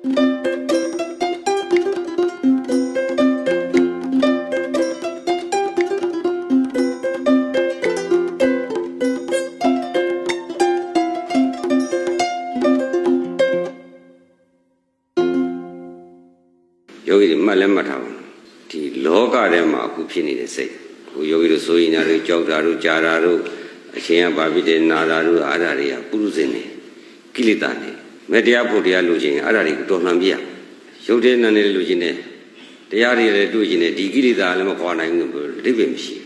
ယောဂီတွေမှတ်လဲမှတ်ထားပါဦးဒီလောကထဲမှာအခုဖြစ်နေတဲ့စိတ်ဟိုယောဂီတို့ဆိုရင်ညာတို့ကြောက်တာတို့ကြာတာတို့အချင်းကဘာဖြစ်တယ်နာတာတို့အားဒါတွေကပုရုဇဉ်နေကိလေသာနေ မတရားဖို့တရားလို့ချင်းအားဒါတွေကိုတော်လှန်ပြရရုပ်တဲ့နာနေလို့ချင်းနေတရားတွေလည်းတွေ့ချင်းနေဒီကိလေသာလည်းမခွာနိုင်ဘူးလို့အဓိပ္ပာယ်မရှိ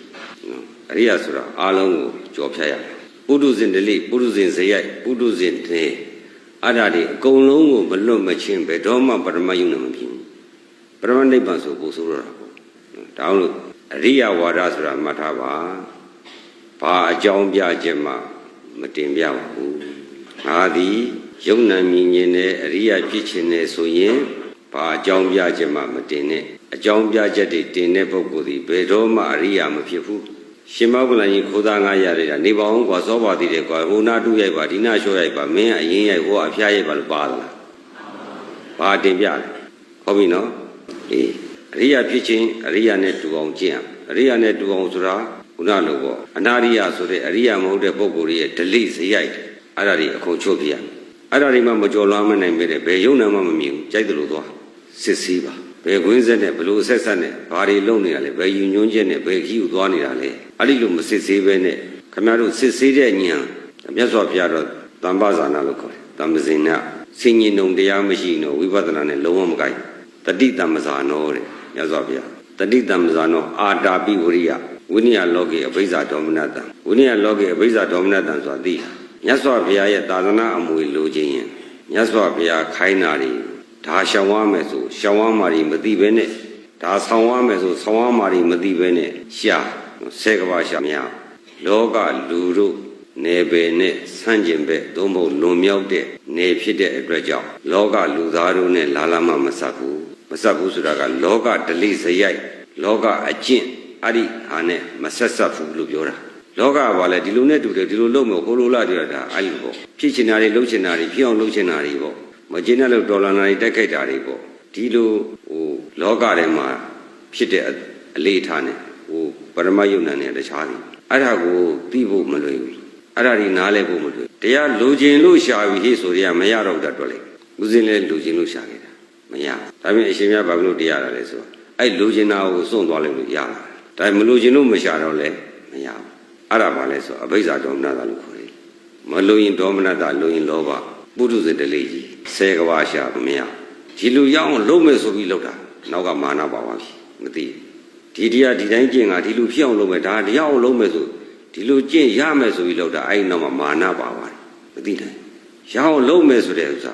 ဘူးနော်အရိယာဆိုတာအာလုံးကိုကြော်ဖြတ်ရတယ်ပုရုဇဉ်တလိပုရုဇဉ်ဇယိုက်ပုရုဇဉ်တဲ့အားဒါတွေအကုန်လုံးကိုမလွတ်မချင်းဘယ်တော့မှပရမယုံနဲ့မဖြစ်ဘူးပရမနိဗ္ဗာန်ဆိုပို့ဆိုရတာပေါ့ဒါအောင်လို့အရိယဝါဒဆိုတာမှတ်ထားပါဘာအကြောင်းပြချက်မှမတင်ပြပါဘူးငါသည် ယုံနာမြင်ခြင်းနဲ့အရိယဖြစ်ခြင်းနဲ့ဆိုရင်ဘာအကြောင်းပြချက်မှမတင်နဲ့အကြောင်းပြချက်တွေတင်တဲ့ပုဂ္ဂိုလ်သည်ဘယ်တော့မှအရိယမဖြစ်ဘူးရှင်မောကလန်ကြီးခိုးသားငါရရတာနေပါအောင်ကွာစောပါသေးတယ်ကွာဟိုနာတူရိုက်ပါဒီနာလျှော့ရိုက်ပါမင်းကအရင်ရိုက်ဟိုကအဖျားရိုက်ပါလို့ပါလားဘာတင်ပြလဲဟုတ်ပြီနော်အေးအရိယာဖြစ်ခြင်းအရိယာနဲ့တူအောင်ကျင့်ရအရိယာနဲ့တူအောင်ဆိုတာခုနလိုပေါ့အနာရိယဆိုတဲ့အရိယာမဟုတ်တဲ့ပုဂ္ဂိုလ်ရဲ့ဒလိဇယိုက်တယ်အဲ့ဒါတွေအခုချုပ်ပြရ အဲ့ဒါတွေမှမကြော်လွှမ်းမနိုင်ပဲတဲ့ဘယ်ယုံနာမှမမြင်ဘူးကြိုက်တယ်လို့သွားစစ်စည်းပါဘယ်ခွင်းဆက်နဲ့ဘလို့ဆက်ဆက်နဲ့ဘာတွေလုပ်နေတာလဲဘယ်ယူညွှန်းချက်နဲ့ဘယ်ခီးကိုသွားနေတာလဲအဲ့ဒီလိုမစစ်ဆေးပဲနဲ့ခမရတို့စစ်ဆေးတဲ့ညံမြတ်စွာဘုရားတော့တမ္ပဇာနာလို့ခေါ်တယ်တမ္ပဇင်နာစင်ញင်ုံတရားမရှိတော့ဝိပဿနာနဲ့လုံးဝမကိုက်ဘူးတတိတမ္မဇာနောတဲ့မြတ်စွာဘုရားတတိတမ္မဇာနောအာတာပိဝရိယဝိနည်းလောကေအဘိဇာဒေါမနတံဝိနည်းလောကေအဘိဇာဒေါမနတံဆိုတာသိတာ မြတ်စွာဘုရားရဲ့သာသနာအမွေလိုခြင်းရင်မြတ်စွာဘုရားခိုင်းတာတွေဒါရှောင်ရမယ်ဆိုရှောင်ရမှာတွေမသိဘဲနဲ့ဒါဆောင်ရမယ်ဆိုဆောင်ရမှာတွေမသိဘဲနဲ့ရှာဆဲကဘာရှာမရလောကလူတို့နေပယ်နဲ့ဆန့်ကျင်ဘက်သို့မဟုတ်လွန်မြောက်တဲ့နေဖြစ်တဲ့အတွက်ကြောင့်လောကလူသားတို့နဲ့လာလာမှမဆက်ဘူးမဆက်ဘူးဆိုတာကလောကဒလိစရိုက်လောကအကျင့်အဲ့ဒီဟာနဲ့မဆက်ဆက်ဘူးလို့ပြောတာ လောကကဘာလဲဒီလိုနဲ့တူတယ်ဒီလိုလုပ်မယ်ဟိုလိုလာတွေ့တာအဲ့လိုပေါ့ဖြစ်ချင်တာတွေလုပ်ချင်တာတွေဖြစ်အောင်လုပ်ချင်တာတွေပေါ့မကျင်းတဲ့လို့ဒေါ်လာနာတွေတက်ခိုက်တာတွေပေါ့ဒီလိုဟိုလောကထဲမှာဖြစ်တဲ့အလေးထားနဲ့ဟိုပရမယုံနာနဲ့တခြားတယ်အဲ့ဒါကိုသိဖို့မလွယ်ဘူးအဲ့ဒါဒီနားလဲဖို့မလို့တရားလိုချင်လို့ရှာပြီဟေ့ဆိုရမရတော့တာတွေ့လိုက်ဦးစင်းလဲလိုချင်လို့ရှာခဲ့တာမရဒါပေမဲ့အရှင်မြတ်ဘာဖြစ်လို့တရားရလဲဆိုတော့အဲ့လိုချင်တာကိုစွန့်သွားလိုက်လို့ရလာဒါမလိုချင်လို့မရှာတော့လဲမရဘူး အဲ့ဒါဘာလဲဆိုအဘိဇာဒေါမနတာလို့ခေါ်တယ်မလိုရင်ဒေါမနတာလိုရင်လောဘပုထုဇဉ်တလေးကြီးဆယ်ကဘာရှာမရဒီလူရအောင်လုံးမဲ့ဆိုပြီးလောက်တာနောက်ကမာနပါပါပြီမသိဒီတရားဒီတိုင်းကျင့်ကဒီလူဖြစ်အောင်လုပ်မယ်ဒါတရားအောင်လုပ်မယ်ဆိုဒီလိုကျင့်ရမယ်ဆိုပြီးလောက်တာအဲ့ဒီနောက်မှာမာနပါပါတယ်မသိနိုင်ရအောင်လုံးမယ်ဆိုတဲ့ဥစ္စာ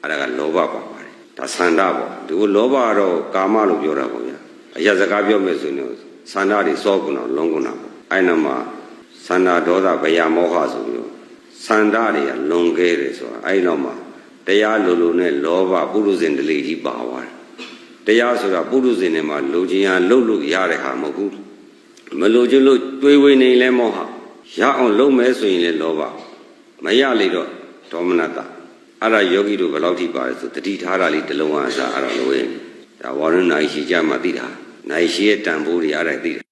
အဲ့ဒါကလောဘပါပါတယ်ဒါသန္တာပေါ့ဒီကိုလောဘကတော့ကာမလို့ပြောတာပေါ့ဗျာအရာစကားပြောမယ်ဆိုရင်သန္တာတွေစောကုဏလုံးကုဏပေါ့အဲ့နောက်မှာ သန္တာဒေါသဗယမောဟဆိုပြီးတော့သန္တာတွေကလွန်ခဲ့တယ်ဆိုတာအဲ့ဒီနောက်မှာတရားလိုလိုနဲ့လောဘပုရုဇဉ်တလေကြီးပါသွားတယ်တရားဆိုတာပုရုဇဉ်နဲ့မှာလိုချင်ရလှုပ်လို့ရတဲ့ဟာမဟုတ်ဘူးမလိုချင်လို့တွေးဝေနေလဲမောဟရအောင်လုပ်မယ်ဆိုရင်လည်းလောဘမရလေတော့ဒေါမနတာအဲ့ဒါယောဂီတို့ဘယ်လောက်ထိပါတယ်ဆိုတတိထားတာလေးတစ်လုံးအစားအဲ့ဒါလိုပဲဒါဝါရဏနိုင်ရှိကြမှသိတာနိုင်ရှိရဲ့တန်ဖိုးတွေအဲ့ဒါသိတာ